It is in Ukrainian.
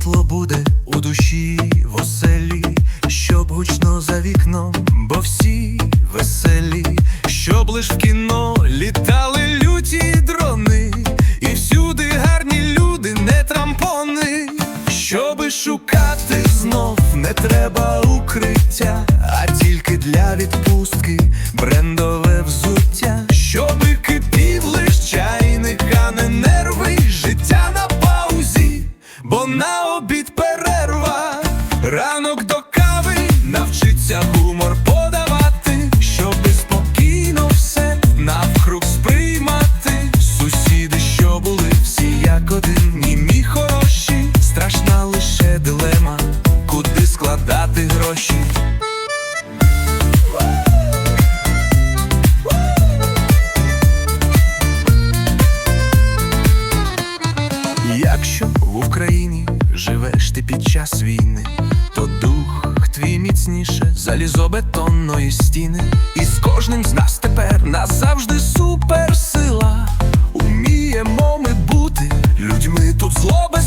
світло буде у душі, в оселі, щоб гучно за вікном, бо всі веселі, щоб лиш в кіно літали люті дрони, і всюди гарні люди, не трампони, щоби шукати знов не треба укриття, а тільки для відпустки. заробити гроші. Якщо в Україні живеш ти під час війни, то дух твій міцніше залізобетонної стіни, і з кожним з нас тепер назавжди суперсила. Уміємо ми бути людьми тут злоби.